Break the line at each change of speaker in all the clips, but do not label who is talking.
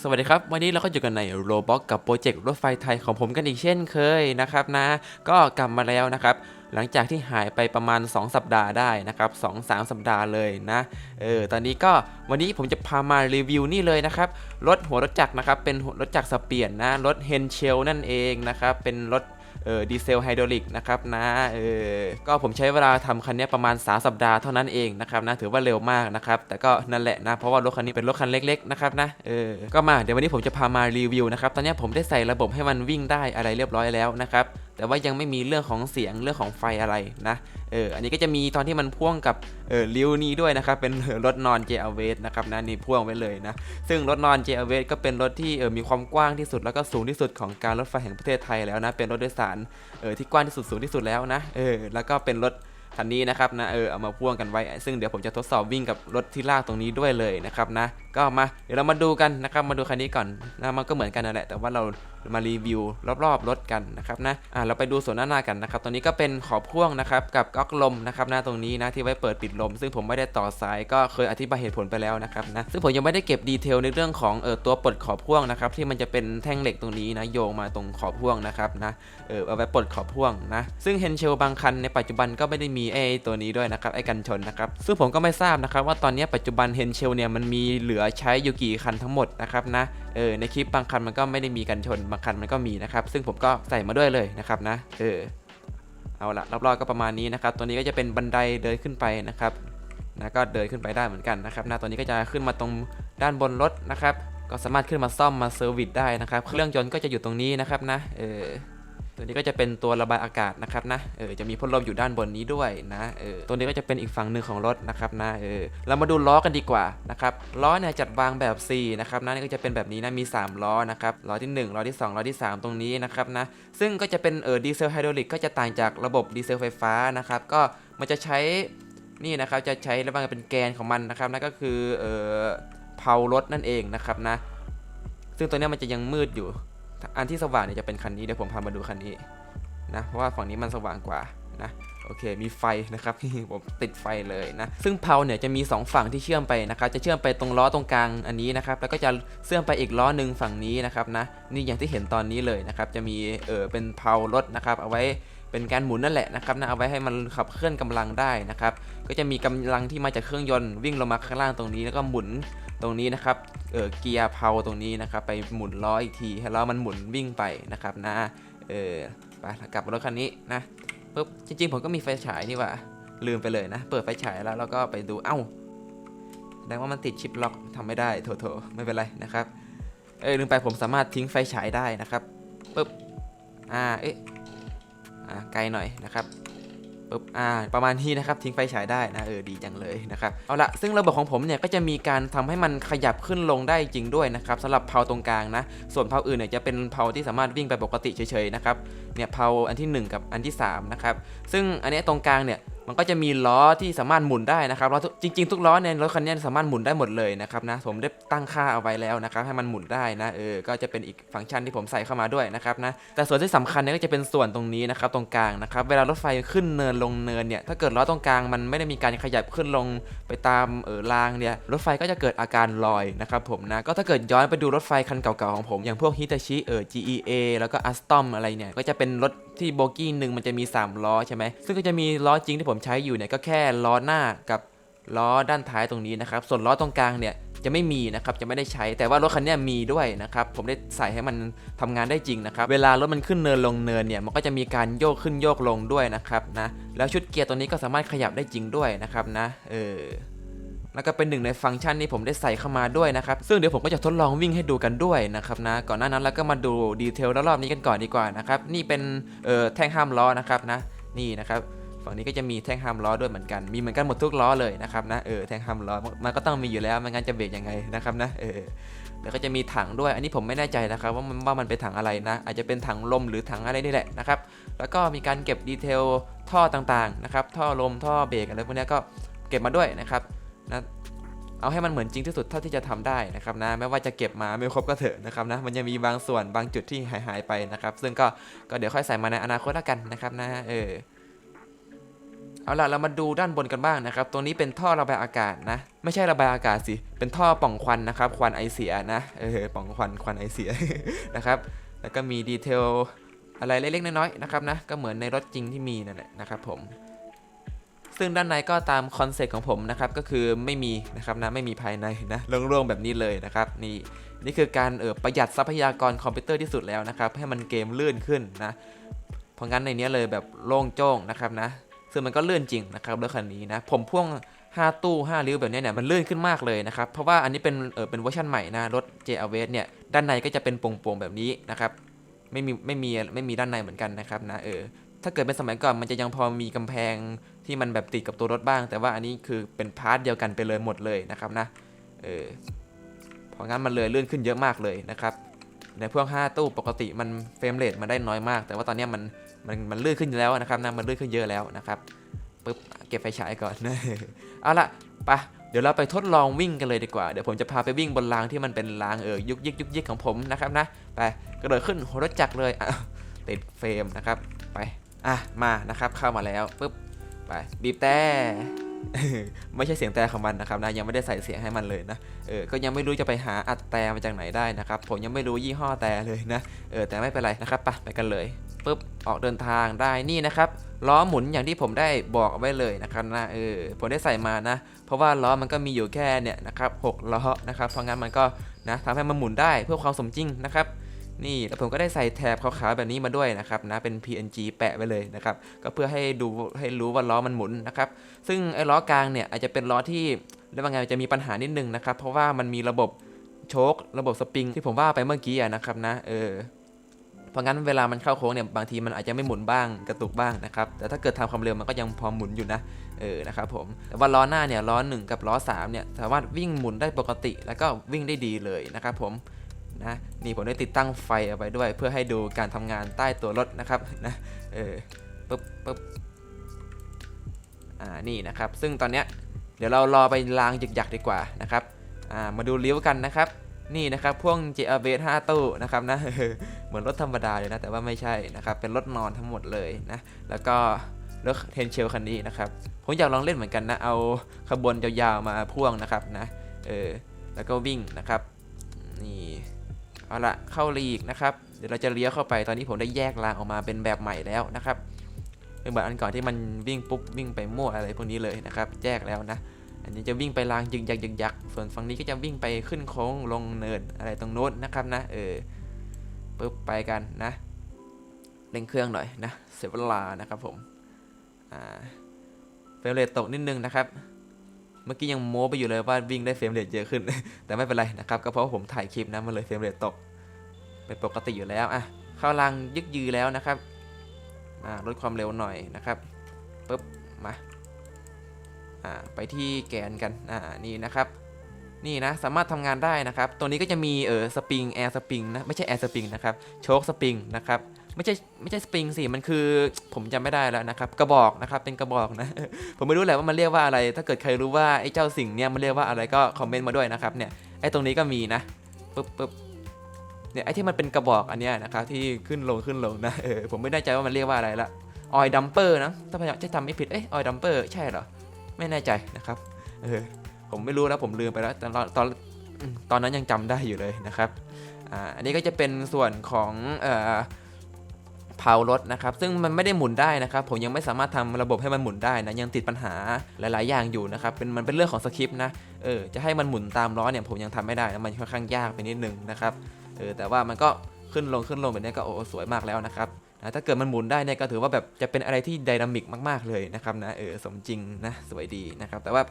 สวัสดีครับ วันนี้เราก็อยู่กันในโรบ็อกกับโปรเจกต์รถไฟไทยของผมกันอีกเช่นเคยนะครับนะ ก็กลับมาแล้วนะครับ หลังจากที่หายไปประมาณ 2 สัปดาห์ได้นะครับ2 3สัปดาห์เลยนะ เออ ตอนนี้ก็วันนี้ผมจะพามารีวิวนี่เลยนะครับ รถหัวรถจักรนะครับ เป็นรถจักรสเปียนนะ รถเฮนเชลนั่นเองนะครับ เป็นรถ เออดีเซลไฮดรอลิกนะครับนะเออก็ผมใช้เวลาทำคันนี้ประมาณ 3 สัปดาห์เท่านั้นเองนะครับนะถือว่าเร็วมากนะครับแต่ก็นั่นแหละนะเพราะว่ารถคันนี้เป็นรถคันเล็กๆนะครับนะเออก็มาเดี๋ยววันนี้ผมจะพามารีวิวนะครับตอนนี้ผมได้ใส่ระบบให้มันวิ่งได้อะไรเรียบร้อยแล้วนะครับแต่ว่ายังไม่มีเรื่องของเสียงเรื่องของไฟอะไรนะเอออันนี้ก็จะมีตอนที่มันพ่วงกับเออริ้วนี้ด้วยนะครับเป็นรถนอน j r v นะครับนะนี่พ่วงไว้เลยนะซึ่งรถนอน j r v ก็เป็นรถที่เออมีความกว้างที่สุดแล้วก็สูงที่สุดของการรถไฟแห่งประเทศไทยแล้วนะเป็นรถโดยสารเออที่กว้างที่สุดสูงที่สุดแล้วนะเออแล้วก็เป็นรถคันนี้นะครับนะเออเอามาพ่วงกันไว้ ซึ่งเดี๋ยวผมจะทดสอบวิ่งกับรถที่ลากตรงนี้ด้วยเลยนะครับนะก็มาเดี๋ยวเรามาดูกันนะครับมาดูคันนี้ก่อนนะมันก็เหมือนกันนั่นแหละแต่ว่าเรา มารีวิวรอบๆรถกันนะครับนะอ่าเราไปดูส่วนหน้าหน้ากันนะครับตรงนี้ก็เป็นขอบพ่วงนะครับกับก๊อกลมนะครับหน้าตรงนี้นะที่ไว้เปิดปิดลม ซึ่งผมไม่ได้ต่อสายก็เคยอธิบายเหตุผลไปแล้วนะครับนะซึ่งผมยังไม่ได้เก็บดีเทลในเรื่องของเออตัวปลดขอบพ่วงนะครับที่มันจะเป็นแท่งเหล็กตรงนี้นะโยงมาตรงขอบพ่วงนะครับนะเออเอาไว้ปลดขอบพ่วงนะซึ่งเฮนเชลบางคันในปัจจุบันก็ไม่ได้มีไอ้ตัวนี้ด้วยนะครับไอ้กันชนนะครับซึ่งผมก็ไม่ทราบนะครับว่าตอนนี้ปัจจุบันเฮนเชลเนี่ยมันมีเหลือใช้อยู่กี่คันทั้งหมดนะครับนะเออในคลิปบางคันมันก็ไม่ได้มีกันชนบางคันมันก็มีนะครับ ซึ่งผมก็ใส่มาด้วยเลยนะครับนะ เออ เอาละรอบๆก็ประมาณนี้นะครับ ตัวนี้ก็จะเป็นบันไดเดินขึ้นไปนะครับนะก็เดินขึ้นไปได้เหมือนกันนะครับนะตัวนี้ก็จะขึ้นมาตรงด้านบนรถนะครับ ก็สามารถขึ้นมาซ่อมมาเซอร์วิสได้นะครับ เครื่องยนต์ก็จะอยู่ตรงนี้นะครับนะ เออ ตัวนี้ก็จะเป็นตัวระบายอากาศนะครับนะ เออ จะมีพัดลมอยู่ด้านบนนี้ด้วยนะ เออ ตัวนี้ก็จะเป็นอีกฝั่งหนึ่งของรถนะครับนะ เออ เรามาดูล้อกันดีกว่านะครับ ล้อเนี่ยจัดวางแบบ C นะครับนะ นี่ก็จะเป็นแบบนี้นะ มี 3 ล้อนะครับ ล้อที่ 1 ล้อที่ 2 ล้อที่ 3 ตรงนี้นะครับนะ ซึ่งก็จะเป็นเออดีเซลไฮดรอลิกก็จะต่างจากระบบดีเซลไฟฟ้านะครับ ก็มันจะใช้ นี่นะครับ จะใช้ระบายเป็นแกนของมันนะครับนั่นก็คือ เออเพารถนั่นเองนะครับนะ ซึ่งตัวนี้มันจะยังมืดอยู่ อันที่สว่างเนี่ยจะเป็นคันนี้เดี๋ยวผมพามาดูคันนี้นะเพราะว่าฝั่งนี้มันสว่างกว่านะโอเค มีไฟนะครับผมติดไฟเลยนะ ซึ่งเพาเนี่ยจะมี 2 ฝั่งที่เชื่อมไปนะครับ จะเชื่อมไปตรงล้อตรงกลางอันนี้นะครับ แล้วก็จะเชื่อมไปอีกล้อหนึ่งฝั่งนี้นะครับนะ นี่อย่างที่เห็นตอนนี้เลยนะครับ จะมีเออเป็นเพารถนะครับ เอาไว้เป็นการหมุนนั่นแหละนะครับนะ เอาไว้ให้มันขับเคลื่อนกำลังได้นะครับ ก็จะมีกำลังที่มาจากเครื่องยนต์วิ่งลงมาข้างล่างตรงนี้ แล้วก็หมุน ตรงนี้นะครับเออเกียร์เพาตรงนี้นะครับไปหมุนล้ออีกทีให้ล้อมันหมุนวิ่งไปนะครับนะเออไปกลับรถคันนี้นะปุ๊บจริงๆผมก็มีไฟฉายนี่ว่าลืมไปเลยนะ เปิดไฟฉายแล้วเราก็ไปดูเอ้าแสดงว่ามันติดชิปล็อกทำไม่ได้โถโถไม่เป็นไรนะครับเออลืมไปผมสามารถทิ้งไฟฉายได้นะครับปุ๊บอ่าเอ๊ะอ่าไกลหน่อยนะครับ ปุ๊บอ่าประมาณนี้นะครับทิ้งไฟฉายได้นะเออดีจังเลยนะครับเอาละซึ่งระบบของผมเนี่ยก็จะมีการทำให้มันขยับขึ้นลงได้จริงด้วยนะครับสำหรับเพาตรงกลางนะส่วนเพาอื่นเนี่ยจะเป็นเพาที่สามารถวิ่งไปปกติเฉยๆนะครับเนี่ยเพาอันที่ 1 กับอันที่3นะครับซึ่งอันนี้ตรงกลางเนี่ย มันก็จะมีล้อที่สามารถหมุนได้นะครับล้อทุจริง ๆ ทุกล้อในรถคันนี้สามารถหมุนได้หมดเลยนะครับนะผมได้ตั้งค่าเอาไว้แล้วนะครับให้มันหมุนได้นะเออก็จะเป็นอีกฟังก์ชันที่ผมใส่เข้ามาด้วยนะครับนะแต่ส่วนที่สำคัญเนี่ยก็จะเป็นส่วนตรงนี้นะครับตรงกลางนะครับเวลารถไฟขึ้นเนินลงเนินเนี่ยถ้าเกิดล้อตรงกลางมันไม่ได้มีการขยับขึ้นลงไปตามเออรางเนี่ยรถไฟก็จะเกิดอาการลอยนะครับผมนะก็ถ้าเกิดย้อนไปดูรถไฟคันเก่าๆของผมอย่างพวกฮิตาชิเออ GEA แล้วก็ Alstom อะไรเนี่ยก็จะเป็นรถที่โบกี้หนึ่งมันจะมี3ล้อใช่ไหมซึ่งก็จะมีล้อจริงที่ผมมใช้อยู่เนี่ยก็แค่ล้อหน้ากับล้อด้านท้ายตรงนี้นะครับ ส่วนล้อตรงกลางเนี่ยจะไม่มีนะครับจะไม่ได้ใช้แต่ว่ารถคันนี้มีด้วยนะครับผมได้ใส่ให้มันทำงานได้จริงนะครับเวลารถมันขึ้นเนินลงเนินเนี่ยมันก็จะมีการโยกขึ้นโยกลงด้วยนะครับนะแล้วชุดเกียร์ตัวนี้ก็สามารถขยับได้จริงด้วยนะครับนะเออแล้วก็เป็นหนึ่งในฟังก์ชันที่ผมได้ใส่เข้ามาด้วยนะครับ ซึ่งเดี๋ยวผมก็จะทดลองวิ่งให้ดูกันด้วยนะครับนะ ก่อนหน้านั้นเราก็มาดูดีเทลรอบๆนี้กันก่อนดีกว่านะครับ นี่เป็นเอ่อแท่งห้ามล้อนะครับนะ นี่นะครับ ฝั่งนี้ก็จะมีแท่งห้ามล้อด้วยเหมือนกัน มีเหมือนกันหมดทุกล้อเลยนะครับนะ เออ แท่งห้ามล้อ มันก็ต้องมีอยู่แล้ว ไม่งั้นจะเบรกยังไงนะครับนะ เออ แล้วก็จะมีถังด้วย อันนี้ผมไม่แน่ใจนะครับว่ามันว่ามันเป็นถังอะไรนะ อาจจะเป็นถังลมหรือถังอะไรนี่แหละนะครับ แล้วก็มีการเก็บดีเทลท่อต่างๆนะครับ ท่อลม ท่อเบรกอะไรพวกนี้ก็เก็บมาด้วยนะครับนะเอาให้มันเหมือนจริงที่สุดเท่าที่จะทำได้นะครับนะไม่ว่าจะเก็บมาไม่ครบก็เถอะนะครับนะมันยังมีบางส่วนบางจุดที่หายหายไปนะครับ ซึ่งก็ก็เดี๋ยวค่อยใส่มาในอนาคตแล้วกันนะครับนะเออ เอาล่ะเรามาดูด้านบนกันบ้างนะครับ ตัวนี้เป็นท่อระบายอากาศนะ ไม่ใช่ระบายอากาศสิ เป็นท่อป่องควันนะครับ ควันไอเสียนะ เออ ป่องควัน ควันไอเสียนะครับ แล้วก็มีดีเทลอะไรเล็กๆน้อยๆนะครับนะ ก็เหมือนในรถจริงที่มีนั่นแหละนะครับผม ซึ่งด้านในก็ตามคอนเซ็ปต์ของผมนะครับ ก็คือไม่มีนะครับนะ ไม่มีภายในนะโล่งๆแบบนี้เลยนะครับ นี่ นี่คือการเออประหยัดทรัพยากรคอมพิวเตอร์ที่สุดแล้วนะครับ ให้มันเกมลื่นขึ้นนะ เพราะงั้นในนี้เลยแบบโล่งโจ้งนะครับนะ ซึ่งมันก็ลื่นจริงนะครับรถคันนี้นะ ผมพ่วง 5 ตู้ 5 ริ้วแบบนี้เนี่ยมันลื่นขึ้นมากเลยนะครับ เพราะว่าอันนี้เป็นเออเป็นเวอร์ชันใหม่นะ รถ j r v เนี่ย ด้านในก็จะเป็นโปร่งๆแบบนี้นะครับ ไม่มีไม่มีไม่มีด้านในเหมือนกันนะครับนะเออ ถ้าเกิดเป็นสมัยก่อนมันจะยังพอมีกำแพงที่มันแบบติดกับตัวรถบ้าง แต่ว่าอันนี้คือเป็นพาร์ทเดียวกันไปเลยหมดเลยนะครับนะ เออ เพราะงั้นมันเลยลื่นขึ้นเยอะมากเลยนะครับ ในพวก 5 ตู้ปกติมันเฟรมเรทมันได้น้อยมาก แต่ว่าตอนเนี้ยมัน มันมันเลื่อนขึ้นแล้วนะครับนะมันเลื่อนขึ้นเยอะแล้วนะครับปึ๊บเก็บไฟฉายก่อนเอาละไปะเดี๋ยวเราไปทดลองวิ่งกันเลยดีกว่า เดี๋ยวผมจะพาไปวิ่งบนรางที่มันเป็นรางเออยุกยิกยุกยิกของผมนะครับนะ ไปกระโดดขึ้นหัวรถจักรเลยติดเฟรมนะครับ ไป อะ มานะครับ เข้ามาแล้วปุ๊บ ไปบีบแต่ไม่ใช่เสียงแต่ของมันนะครับนะ ยังไม่ได้ใส่เสียงให้มันเลยนะ เออ ก็ยังไม่รู้จะไปหาอัดแต่มาจากไหนได้นะครับ ผมยังไม่รู้ยี่ห้อแต่เลยนะ เออ แต่ไม่เป็นไรนะครับ ไปไปกันเลย ปุ๊บออกเดินทางได้นี่นะครับล้อหมุนอย่างที่ผมได้บอกเอาไว้เลยนะครับนะเออผมได้ใส่มานะ เพราะว่าล้อมันก็มีอยู่แค่เนี่ยนะครับหกล้อนะครับเพราะงั้นมันก็นะทำให้มันหมุนได้เพื่อความสมจริงนะครับนี่แล้วผมก็ได้ใส่แถบขาวๆแบบนี้มาด้วยนะครับนะเป็น PNG แปะไว้เลยนะครับก็เพื่อให้ดูให้รู้ว่าล้อมันหมุนนะครับซึ่งไอ้ล้อกลางเนี่ยอาจจะเป็นล้อที่เรียกว่าไงจะมีปัญหานิดนึงนะครับเพราะว่ามันมีระบบโชคระบบสปริงที่ผมว่าไปเมื่อกี้นะครับนะเออ เพราะงั้นเวลามันเข้าโค้งเนี่ยบางทีมันอาจจะไม่หมุนบ้างกระตุกบ้างนะครับแต่ถ้าเกิดทำความเร็วมันก็ยังพอหมุนอยู่นะเออนะครับผมแต่ว่าล้อหน้าเนี่ยล้อ 1 กับล้อ3เนี่ยสามารถวิ่งหมุนได้ปกติ แล้วก็วิ่งได้ดีเลยนะครับผมนะนี่ผมได้ติดตั้งไฟเอาไว้ด้วย เพื่อให้ดูการทำงานใต้ตัวรถนะครับนะเออปึ๊บปึ๊บอ่านี่นะครับ ซึ่งตอนเนี้ยเดี๋ยวเรารอไปล้างหยึกๆดีกว่านะครับอ่ามาดูเลี้ยวกันนะครับ นี่นะครับพ่วง j r b 5ตู้นะครับนะเหมือนรถธรรมดาเลยนะ แต่ว่าไม่ใช่นะครับ เป็นรถนอนทั้งหมดเลยนะ แล้วก็รถเทนเชลคันนี้นะครับ ผมอยากลองเล่นเหมือนกันนะ เอาขบวนยาวๆมาพ่วงนะครับนะ เออ แล้วก็วิ่งนะครับ นี่ เอาละเข้าลีกนะครับ เดี๋ยวเราจะเลี้ยวเข้าไป ตอนนี้ผมได้แยกรางออกมาเป็นแบบใหม่แล้วนะครับเป็นเหมือนอันก่อนที่มันวิ่งปุ๊บวิ่งไปมั่วอะไรพวกนี้เลยนะครับ แยกแล้วนะ อันนี้จะวิ่งไปรางยึกยักยึกยักส่วนฝั่งนี้ก็จะวิ่งไปขึ้นโค้งลงเนินอะไรตรงโน้นนะครับนะเออปึ๊บไปกันนะเร่งเครื่องหน่อยนะเสียเวลานะครับผมอ่าเฟรมเรทตกนิดนึงนะครับ เมื่อกี้ยังโม้ไปอยู่เลยว่าวิ่งได้เฟรมเรทเยอะขึ้น แต่ไม่เป็นไรนะครับก็เพราะผมถ่ายคลิปนะมันเลยเฟรมเรทตกเป็นปกติอยู่แล้วอะเข้ารางยึกยือแล้วนะครับอ่าลดความเร็วหน่อยนะครับปุ๊บมา ไปที่แกนกันนี่นะครับนี่นะสามารถทำงานได้นะครับ ตัวนี้ก็จะมีเออสปริงแอร์สปริงนะไม่ใช่แอร์สปริงนะครับโชคสปริงนะครับไม่ใช่ไม่ใช่สปริงสิมันคือผมจำไม่ได้แล้วนะครับกระบอกนะครับเป็นกระบอกนะผมไม่รู้แหละว่ามันเรียกว่าอะไร ถ้าเกิดใครรู้ว่าไอ้เจ้าสิ่งเนี้ยมันเรียกว่าอะไรก็คอมเมนต์มาด้วยนะครับเนี่ยไอ้ตรงนี้ก็มีนะปึ๊บปึ๊บเนี่ยไอ้ที่มันเป็นกระบอกอันเนี้ยนะครับที่ขึ้นลงขึ้นลงนะเออผมไม่แน่ใจว่ามันเรียกว่าอะไรละออยดัมเปอร์นะถ้าพยายามจะทำไม่ผิดเอ้ยออยดัมเปอร์ใช่เหรอ ไม่แน่ใจนะครับ เออ ผมไม่รู้แล้วผมลืมไปแล้วแต่ตอนตอนตอนนั้นยังจำได้อยู่เลยนะครับ อ่า อันนี้ก็จะเป็นส่วนของเอ่อเผารถนะครับ ซึ่งมันไม่ได้หมุนได้นะครับ ผมยังไม่สามารถทำระบบให้มันหมุนได้นะ ยังติดปัญหาหลาย ๆ อย่างอยู่นะครับ เป็นมันเป็นเรื่องของสคริปต์นะ เออ จะให้มันหมุนตามล้อเนี่ยผมยังทำไม่ได้นะ มันค่อนข้างยากไปนิดนึงนะครับ เออ แต่ว่ามันก็ขึ้นลงขึ้นลงแบบนี้ก็โอ้สวยมากแล้วนะครับ นะถ้าเกิดมันหมุนได้เนี่ยก็ถือว่าแบบจะเป็นอะไรที่ไดนามิกมาก ๆ เลยนะครับนะเออสมจริงนะสวยดีนะครับ แต่ว่า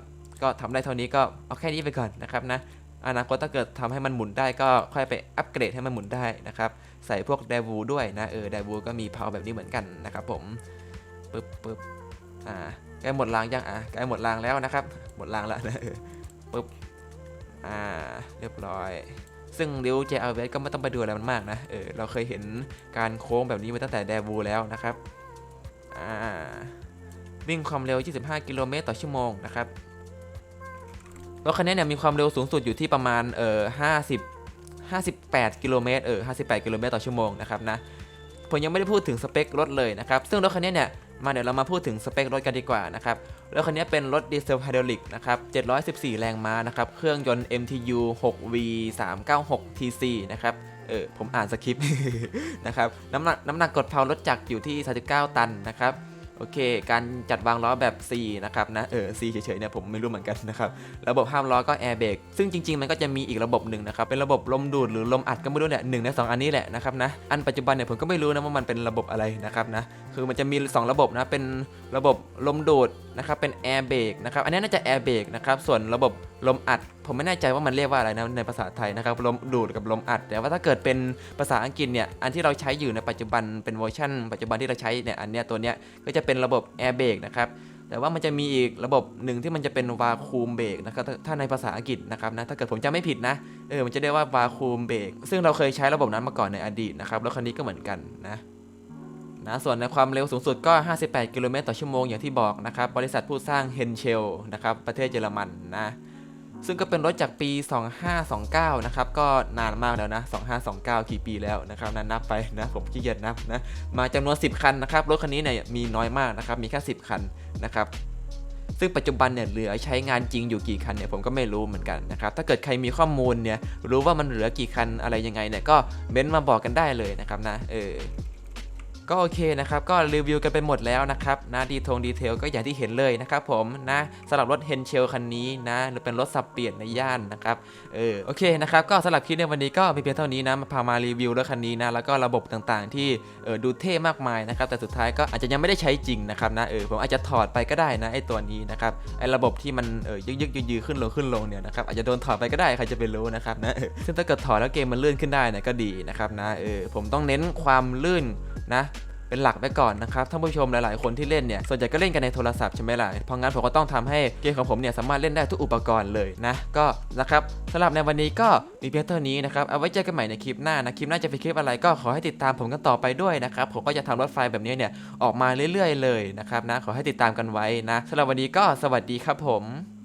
ก็ทำได้เท่านี้ก็เอาแค่นี้ไปก่อนนะครับนะอนาคตถ้าเกิดทำให้มันหมุนได้ก็ค่อยไปอัปเกรดให้มันหมุนได้นะครับ ใส่พวกไดวูด้วยนะเออไดวูก็มีเพาแบบนี้เหมือนกันนะครับผมปึ๊บปึ๊บอ่าใกล้หมดรางยังอะใกล้หมดรางแล้วนะครับ หมดรางแล้วนะเออปึ๊บอ่าเรียบร้อย ซึ่งริ้ว JRV ก็ไม่ต้องไปดูอะไรมันมากนะ เออ เราเคยเห็นการโค้งแบบนี้มาตั้งแต่ไดวูแล้วนะครับ อ่า วิ่งความเร็ว 25 กิโลเมตรต่อชั่วโมงนะครับ รถคันนี้เนี่ยมีความเร็วสูงสุดอยู่ที่ประมาณ เออ50 58 กิโลเมตร เออ 58 กิโลเมตรต่อชั่วโมงนะครับนะ ผมยังไม่ได้พูดถึงสเปครถเลยนะครับ ซึ่งรถคันนี้เนี่ย มาเดี๋ยวเรามาพูดถึงสเปครถกันดีกว่านะครับรถคันนี้เป็นรถดีเซลไฮดรอลิกนะครับ 714 แรงม้านะครับ เครื่องยนต์ MTU 6V 396 TC นะครับ เออ ผมอ่านสคริปต์นะครับ น้ำหนักน้ำหนักกดเพารถจักรอยู่ที่ 39 ตันนะครับ โอเค การจัดวางล้อแบบ C นะครับนะ เออ C เฉยๆเนี่ยผมไม่รู้เหมือนกันนะครับ ระบบห้ามล้อก็แอร์เบรกซึ่งจริงๆ มันก็จะมีอีกระบบหนึ่งนะครับ เป็นระบบลมดูดหรือลมอัดก็ไม่รู้เนี่ยหนึ่งในสองอันนี้แหละนะครับนะ อันปัจจุบันเนี่ยผมก็ไม่รู้นะว่ามันเป็นระบบอะไรนะครับนะ คือมันจะมี 2 ระบบนะ เป็นระบบลมดูดนะครับเป็นแอร์เบรกนะครับอันนี้น่าจะแอร์เบรกนะครับส่วนระบบลมอัด ผมไม่แน่ใจว่ามันเรียกว่าอะไรนะในภาษาไทยนะครับลมดูดกับลมอัด แต่ว่าถ้าเกิดเป็นภาษาอังกฤษเนี่ยอันที่เราใช้อยู่ในปัจจุบันเป็นเวอร์ชันปัจจุบันที่เราใช้เนี่ยอันเนี้ยตัวเนี้ยก็จะเป็นระบบแอร์เบรกนะครับแต่ว่ามันจะมีอีกระบบหนึ่งที่มันจะเป็นวาคูมเบรกนะครับถ้าในภาษาอังกฤษนะครับนะถ้าเกิดผมจำไม่ผิดนะเออมันจะเรียกว่าวาคูมเบรกซึ่งเราเคยใช้ระบบนั้นมาก่อนในอดีตนะครับแล้วคันนี้ก็เหมือนกันนะ นะส่วนในความเร็วสูงสุดก็ 58 กิโลเมตรต่อชั่วโมงอย่างที่บอกนะครับ บริษัทผู้สร้างเฮนเชลนะครับ ประเทศเยอรมันนะ ซึ่งก็เป็นรถจากปี 2529 นะครับ ก็นานมากแล้วนะ 2529 กี่ปีแล้วนะครับนันนับไปนะ ผมขี้เกียจนับนะ มาจำนวน 10 คันนะครับ รถคันนี้เนี่ยมีน้อยมากนะครับ มีแค่ 10 คันนะครับซึ่งปัจจุบันเนี่ยเหลือใช้งานจริงอยู่กี่คันเนี่ยผมก็ไม่รู้เหมือนกันนะครับถ้าเกิดใครมีข้อมูลเนี่ยรู้ว่ามันเหลือกี่คันอะไรยังไงเนี่ยก็เม้นต์มาบอกกันได้เลยนะครับนะเออ ก็โอเคนะครับ ก็รีวิวกันไปหมดแล้วนะครับนะดีทงดีเทลก็อย่างที่เห็นเลยนะครับผมนะสำหรับรถเฮนเชลคันนี้นะหรือเป็นรถสับเปลี่ยนในย่านนะครับเออโอเคนะครับก็สำหรับคลิปในวันนี้ก็มีเพียงเท่านี้นะมาพามารีวิวรถคันนี้นะแล้วก็ระบบต่างๆ ที่เออดูเท่มากมายนะครับแต่สุดท้ายก็อาจจะยังไม่ได้ใช้จริงนะครับนะเออผมอาจจะถอดไปก็ได้นะไอตัวนี้นะครับไอระบบที่มันเออยึกยึกยืยือขึ้นลงขึ้นลงเนี่ยนะครับอาจจะโดนถอดไปก็ได้ใครจะไปรู้นะครับนะเออซึ่งถ้าเกิดถอดแล้วเกมมันลื่นขึ้นได้นี่ยก็ดีนะครับนะเออผมต้องเน้นความลื่น นะเป็นหลักไปก่อนนะครับท่านผู้ชมหลาย ๆ คนที่เล่นเนี่ยส่วนใหญ่ก็เล่นกันในโทรศัพท์ใช่ไหมล่ะเพราะงั้นผมก็ต้องทำให้เกมของผมเนี่ยสามารถเล่นได้ทุกอุปกรณ์เลยนะก็นะครับสำหรับในวันนี้ก็มีเพียงเท่านี้นะครับเอาไว้เจอกันใหม่ในคลิปหน้านะคลิปหน้าจะเป็นคลิปอะไรก็ขอให้ติดตามผมกันต่อไปด้วยนะครับผมก็จะทำรถไฟแบบนี้เนี่ยออกมาเรื่อย ๆ เลยนะครับนะขอให้ติดตามกันไว้นะสำหรับวันนี้ก็สวัสดีครับผม